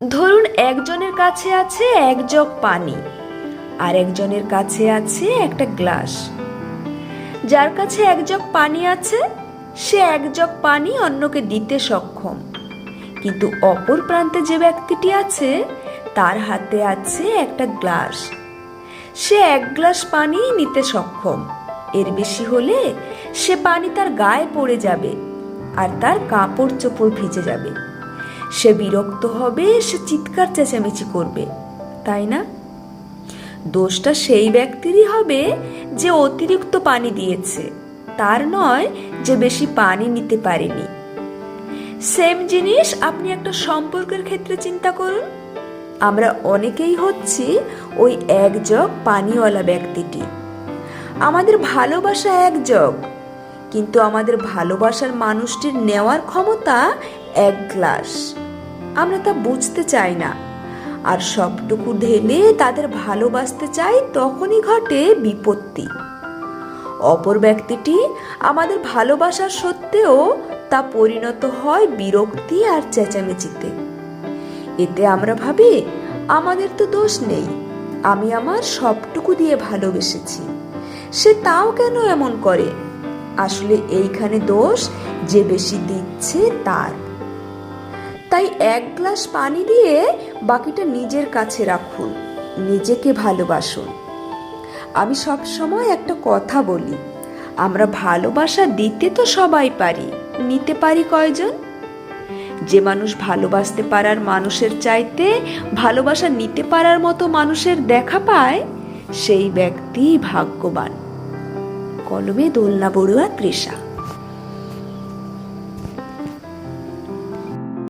ধরুন একজনের কাছে আছে এক জগ পানি, আর একজনের কাছে আছে একটা গ্লাস। যার কাছে এক জগ পানি আছে, সে এক জগ পানি অন্যকে দিতে সক্ষম। কিন্তু অপর প্রান্তে যে ব্যক্তিটি আছে, তার হাতে আছে একটা গ্লাস। সে এক গ্লাস পানি নিতে সক্ষম। এর বেশি হলে সে পানি তার গায়ে পড়ে যাবে, আর তার কাপড় চোপড় ভিজে যাবে। সে বিরক্ত হবে, সে চিৎকার চেঁচামেচি করবে, তাই না? দোষটা সেই ব্যক্তিরই হবে যে অতিরিক্ত পানি দিয়েছে, তার নয় যে বেশি পানি নিতে পারেনি। সেম জিনিস আপনি একটা সম্পর্কের ক্ষেত্রে চিন্তা করুন। আমরা অনেকেই হচ্ছি ওই এক জগ পানিওয়ালা ব্যক্তিটি। আমাদের ভালোবাসা এক জগ, কিন্তু আমাদের ভালোবাসার মানুষটির নেওয়ার ক্ষমতা এক গ্লাস। আমরা তা বুঝতে চাই না। আর সবটুকু ঢেলে তাদের ভালোবাসতে চাই তখনই ঘটে বিপত্তি। অপর ব্যক্তিটি আমাদের ভালোবাসার সত্ত্বেও তা পরিণত হয় বিরক্তি আর চেঁচামেচিতে। এতে আমরা ভাবি, আমাদের তো দোষ নেই। আমি আমার সবটুকু দিয়ে ভালোবেসেছি। সে তাও কেন এমন করে? আসলে এইখানে দোষ যে বেশি দিচ্ছে তার। তাই এক গ্লাস পানি দিয়ে বাকিটা নিজের কাছে রাখুন, নিজেকে ভালোবাসুন। আমি সব সময় একটা কথা বলি, আমরা ভালোবাসা দিতে তো সবাই পারি, নিতে পারি কয়জন? যে মানুষ ভালোবাসতে পারার মানুষের চাইতে ভালোবাসা নিতে পারার মতো মানুষের দেখা পায়, সেই ব্যক্তি ভাগ্যবান। কলমে দোলনা বড়ুয়া তৃষা।